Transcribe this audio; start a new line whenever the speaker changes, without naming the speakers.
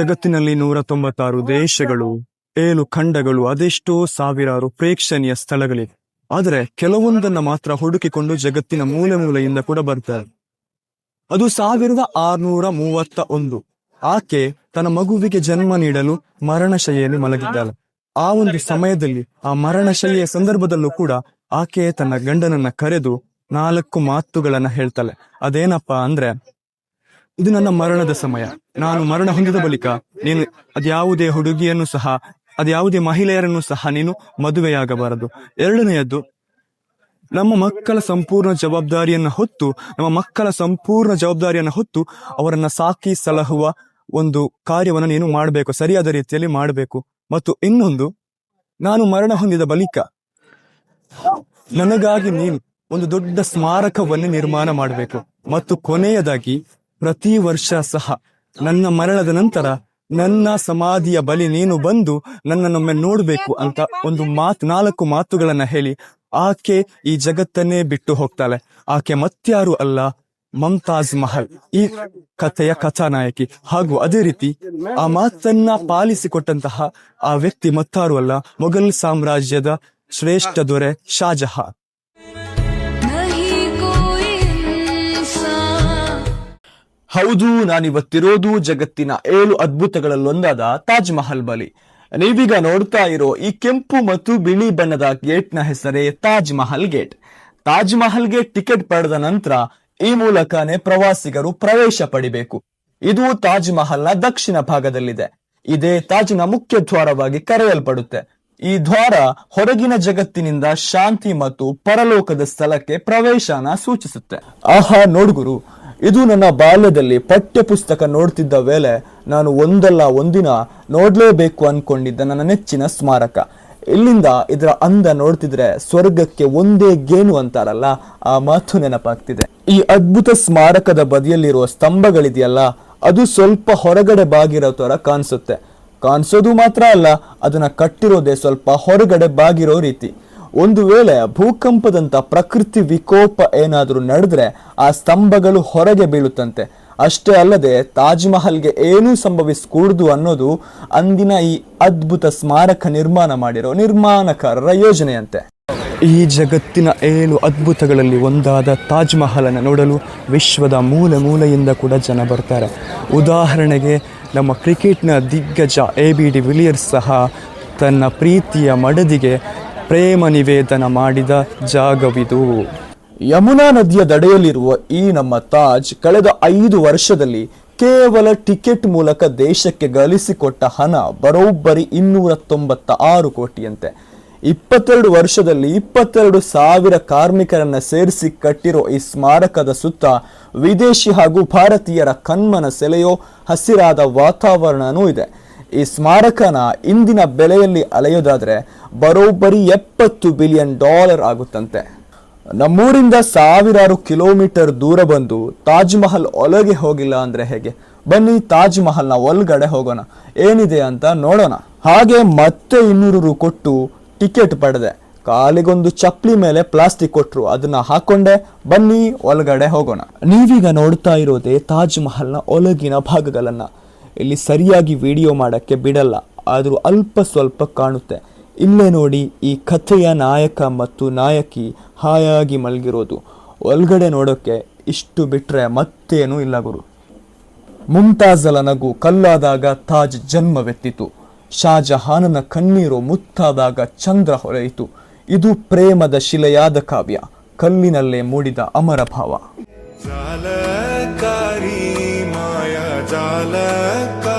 ಜಗತ್ತಿನಲ್ಲಿ ನೂರ ತೊಂಬತ್ತಾರು ದೇಶಗಳು, ಏಳು ಖಂಡಗಳು, ಅದೆಷ್ಟೋ ಸಾವಿರಾರು ಪ್ರೇಕ್ಷಣೀಯ ಸ್ಥಳಗಳಿವೆ. ಆದರೆ ಕೆಲವೊಂದನ್ನ ಮಾತ್ರ ಹುಡುಕಿಕೊಂಡು ಜಗತ್ತಿನ ಮೂಲೆ ಮೂಲೆಯಿಂದ ಕೂಡ ಬರ್ತಾರೆ. ಅದು ಸಾವಿರದ ಆರ್ನೂರ ಮೂವತ್ತ ಒಂದು. ಆಕೆ ತನ್ನ ಮಗುವಿಗೆ ಜನ್ಮ ನೀಡಲು ಮರಣಶೈಲಿ ಮಲಗಿದ್ದಾಳೆ. ಆ ಒಂದು ಸಮಯದಲ್ಲಿ, ಆ ಮರಣಶೈಲಿಯ ಸಂದರ್ಭದಲ್ಲೂ ಕೂಡ ಆಕೆ ತನ್ನ ಗಂಡನನ್ನ ಕರೆದು ನಾಲ್ಕು ಮಾತುಗಳನ್ನ ಹೇಳ್ತಾಳೆ. ಅದೇನಪ್ಪಾ ಅಂದ್ರೆ ಇದು ನನ್ನ ಮರಣದ ಸಮಯ. ನಾನು ಮರಣ ಹೊಂದಿದ ಬಳಿಕ ನೀನು ಅದ್ಯಾವುದೇ ಹುಡುಗಿಯನ್ನು ಸಹ, ಅದ್ಯಾವುದೇ ಮಹಿಳೆಯರನ್ನು ಸಹ ನೀನು ಮದುವೆಯಾಗಬಾರದು. ಎರಡನೆಯದ್ದು, ನಮ್ಮ ಮಕ್ಕಳ ಸಂಪೂರ್ಣ ಜವಾಬ್ದಾರಿಯನ್ನು ಹೊತ್ತು, ನಮ್ಮ ಮಕ್ಕಳ ಸಂಪೂರ್ಣ ಜವಾಬ್ದಾರಿಯನ್ನು ಹೊತ್ತು ಅವರನ್ನ ಸಾಕಿ ಸಲಹುವ ಒಂದು ಕಾರ್ಯವನ್ನು ನೀನು ಮಾಡಬೇಕು, ಸರಿಯಾದ ರೀತಿಯಲ್ಲಿ ಮಾಡಬೇಕು. ಮತ್ತು ಇನ್ನೊಂದು, ನಾನು ಮರಣ ಹೊಂದಿದ ಬಳಿಕ ನನಗಾಗಿ ನೀನು ಒಂದು ದೊಡ್ಡ ಸ್ಮಾರಕವನ್ನು ನಿರ್ಮಾಣ ಮಾಡಬೇಕು. ಮತ್ತು ಕೊನೆಯದಾಗಿ ಪ್ರತಿ ವರ್ಷ ಸಹ ನನ್ನ ಮರಣದ ನಂತರ ನನ್ನ ಸಮಾಧಿಯ ಬಳಿ ನೀನು ಬಂದು ನನ್ನನ್ನೊಮ್ಮೆ ನೋಡ್ಬೇಕು ಅಂತ ಒಂದು ಮಾತು ನಾಲ್ಕು ಮಾತುಗಳನ್ನ ಹೇಳಿ ಆಕೆ ಈ ಜಗತ್ತನ್ನೇ ಬಿಟ್ಟು ಹೋಗ್ತಾಳೆ. ಆಕೆ ಮತ್ಯಾರು ಅಲ್ಲ, ಮಮ್ತಾಜ್ ಮಹಲ್, ಈ ಕಥೆಯ ಕಥಾನಾಯಕಿ. ಹಾಗೂ ಅದೇ ರೀತಿ ಆ ಮಾತನ್ನ ಪಾಲಿಸಿಕೊಟ್ಟಂತಹ ಆ ವ್ಯಕ್ತಿ ಮತ್ತಾರು ಅಲ್ಲ, ಮೊಘಲ್ ಸಾಮ್ರಾಜ್ಯದ ಶ್ರೇಷ್ಠ ದೊರೆ ಶಾಜಹಾನ್ ಹೌದು, ನಾನಿವತ್ತಿರೋದು ಜಗತ್ತಿನ ಏಳು ಅದ್ಭುತಗಳಲ್ಲೊಂದಾದ ತಾಜ್ ಮಹಲ್ ಬಳಿ. ನೀವೀಗ ನೋಡ್ತಾ ಇರೋ ಈ ಕೆಂಪು ಮತ್ತು ಬಿಳಿ ಬಣ್ಣದ ಗೇಟ್ನ ಹೆಸರೇ Taj Mahal gate. Taj Mahal gate ticket ಪಡೆದ ನಂತರ ಈ ಮೂಲಕನೇ ಪ್ರವಾಸಿಗರು ಪ್ರವೇಶ ಪಡಿಬೇಕು. ಇದು ತಾಜ್ ಮಹಲ್ನ ದಕ್ಷಿಣ ಭಾಗದಲ್ಲಿದೆ. ಇದೇ ತಾಜ್ನ ಮುಖ್ಯ ದ್ವಾರವಾಗಿ ಕರೆಯಲ್ಪಡುತ್ತೆ. ಈ ದ್ವಾರ ಹೊರಗಿನ ಜಗತ್ತಿನಿಂದ ಶಾಂತಿ ಮತ್ತು ಪರಲೋಕದ ಸ್ಥಳಕ್ಕೆ ಪ್ರವೇಶನ ಸೂಚಿಸುತ್ತೆ. ಆಹಾ, ನೋಡ್ಗುರು ಇದು ನನ್ನ ಬಾಲ್ಯದಲ್ಲಿ ಪಠ್ಯ ಪುಸ್ತಕ ನೋಡ್ತಿದ್ದ ವೇಳೆ ನಾನು ಒಂದಲ್ಲ ಒಂದಿನ ನೋಡಲೇಬೇಕು ಅಂದ್ಕೊಂಡಿದ್ದ ನನ್ನ ನೆಚ್ಚಿನ ಸ್ಮಾರಕ. ಇಲ್ಲಿಂದ ಇದರ ಅಂದ ನೋಡ್ತಿದ್ರೆ ಸ್ವರ್ಗಕ್ಕೆ ಒಂದೇ ಗೇನು ಅಂತಾರಲ್ಲ, ಆ ಮಾತು ನೆನಪಾಗ್ತಿದೆ. ಈ ಅದ್ಭುತ ಸ್ಮಾರಕದ ಬದಿಯಲ್ಲಿರುವ ಸ್ತಂಭಗಳಿದೆಯಲ್ಲ, ಅದು ಸ್ವಲ್ಪ ಹೊರಗಡೆ ಬಾಗಿರೋ ತರ ಕಾಣಿಸುತ್ತೆ ಕಾಣಿಸೋದು ಮಾತ್ರ ಅಲ್ಲ, ಅದನ್ನ ಕಟ್ಟಿರೋದೇ ಸ್ವಲ್ಪ ಹೊರಗಡೆ ಬಾಗಿರೋ ರೀತಿ. ಒಂದು ವೇಳೆ ಭೂಕಂಪದಂತ ಪ್ರಕೃತಿ ವಿಕೋಪ ಏನಾದರೂ ನಡೆದ್ರೆ ಆ ಸ್ತಂಭಗಳು ಹೊರಗೆ ಬೀಳುತ್ತಂತೆ. ಅಷ್ಟೇ ಅಲ್ಲದೆ ತಾಜ್ ಮಹಲ್ಗೆ ಏನೂ ಸಂಭವಿಸಕೂಡದು ಅನ್ನೋದು ಅಂದಿನ ಈ ಅದ್ಭುತ ಸ್ಮಾರಕ ನಿರ್ಮಾಣ ಮಾಡಿರೋ ನಿರ್ಮಾಣಕಾರರ ಯೋಜನೆಯಂತೆ. ಈ ಜಗತ್ತಿನ ಏಳು ಅದ್ಭುತಗಳಲ್ಲಿ ಒಂದಾದ ತಾಜ್ ಮಹಲನ್ನು ನೋಡಲು ವಿಶ್ವದ ಮೂಲೆ ಮೂಲೆಯಿಂದ ಕೂಡ ಜನ ಬರ್ತಾರೆ. ಉದಾಹರಣೆಗೆ ನಮ್ಮ ಕ್ರಿಕೆಟ್ನ ದಿಗ್ಗಜ ಎ ಬಿ ಡಿ ವಿಲಿಯರ್ಸ್ ಸಹ ತನ್ನ ಪ್ರೀತಿಯ ಮಡದಿಗೆ ಪ್ರೇಮ ನಿವೇದನ ಮಾಡಿದ ಜಾಗವಿದು. ಯಮುನಾ ನದಿಯ ದಡೆಯಲ್ಲಿರುವ ಈ ನಮ್ಮ ತಾಜ್ ಕಳೆದ ಐದು ವರ್ಷದಲ್ಲಿ ಕೇವಲ ಟಿಕೆಟ್ ಮೂಲಕ ದೇಶಕ್ಕೆ ಗಳಿಸಿಕೊಟ್ಟ ಹಣ ಬರೋಬ್ಬರಿ ಇನ್ನೂರ ತೊಂಬತ್ತ ಆರು ಕೋಟಿಯಂತೆ. ಇಪ್ಪತ್ತೆರಡು ವರ್ಷದಲ್ಲಿ ಇಪ್ಪತ್ತೆರಡು ಸಾವಿರ ಕಾರ್ಮಿಕರನ್ನ ಸೇರಿಸಿ ಕಟ್ಟಿರೋ ಈ ಸ್ಮಾರಕದ ಸುತ್ತ ವಿದೇಶಿ ಹಾಗೂ ಭಾರತೀಯರ ಕಣ್ಮನ ಸೆಳೆಯೋ ಹಸಿರಾದ ವಾತಾವರಣನೂ ಇದೆ. ಈ ಸ್ಮಾರಕನ ಇಂದಿನ ಬೆಲೆಯಲ್ಲಿ ಅಳೆಯೋದಾದರೆ ಬರೋಬ್ಬರಿ ಎಪ್ಪತ್ತು ಬಿಲಿಯನ್ ಡಾಲರ್ ಆಗುತ್ತಂತೆ. ನಮ್ಮೂರಿಂದ ಸಾವಿರಾರು ಕಿಲೋಮೀಟರ್ ದೂರ ಬಂದು ತಾಜ್ ಮಹಲ್ ಒಳಗೆ ಹೋಗಿಲ್ಲ ಅಂದ್ರೆ ಹೇಗೆ? ಬನ್ನಿ ತಾಜ್ ಮಹಲ್ನ ಒಳಗಡೆ ಹೋಗೋಣ. ಏನಿದೆ ಅಂತ ನೋಡೋಣ. ಹಾಗೆ ಮತ್ತೆ ಇನ್ನೂರು ರು ಕೊಟ್ಟು ಟಿಕೆಟ್ ಪಡೆದೆ. ಕಾಲಿಗೊಂದು ಚಪ್ಪಲಿ ಮೇಲೆ ಪ್ಲಾಸ್ಟಿಕ್ ಕೊಟ್ಟರು ಅದನ್ನ ಹಾಕೊಂಡೆ, ಬನ್ನಿ ಒಳಗಡೆ ಹೋಗೋಣ. ನೀವೀಗ ನೋಡ್ತಾ ಇರೋದೇ ತಾಜ್ ಮಹಲ್ನ ಒಳಗಿನ ಭಾಗಗಳನ್ನ. ಇಲ್ಲಿ ಸರಿಯಾಗಿ ವಿಡಿಯೋ ಮಾಡೋಕ್ಕೆ ಬಿಡಲ್ಲ, ಆದರೂ ಅಲ್ಪ ಸ್ವಲ್ಪ ಕಾಣುತ್ತೆ. ಇಲ್ಲೇ ನೋಡಿ ಈ ಕಥೆಯ ನಾಯಕ ಮತ್ತು ನಾಯಕಿ ಹಾಯಾಗಿ ಮಲಗಿರೋದು. ಒಳಗಡೆ ನೋಡೋಕ್ಕೆ ಇಷ್ಟು ಬಿಟ್ಟರೆ ಮತ್ತೇನೂ ಇಲ್ಲ ಗುರು. ಮುಮ್ತಾಜಲ ನಗು ಕಲ್ಲಾದಾಗ ತಾಜ್ ಜನ್ಮವೆತ್ತಿತು. ಶಾಜಹಾನನ ಕಣ್ಣೀರು ಮುತ್ತಾದಾಗ ಚಂದ್ರ ಹೊರೆಯಿತು ಇದು ಪ್ರೇಮದ ಶಿಲೆಯಾದ ಕಾವ್ಯ. ಕಲ್ಲಿನಲ್ಲೇ ಮೂಡಿದ ಅಮರ ಭಾವ.
جعلك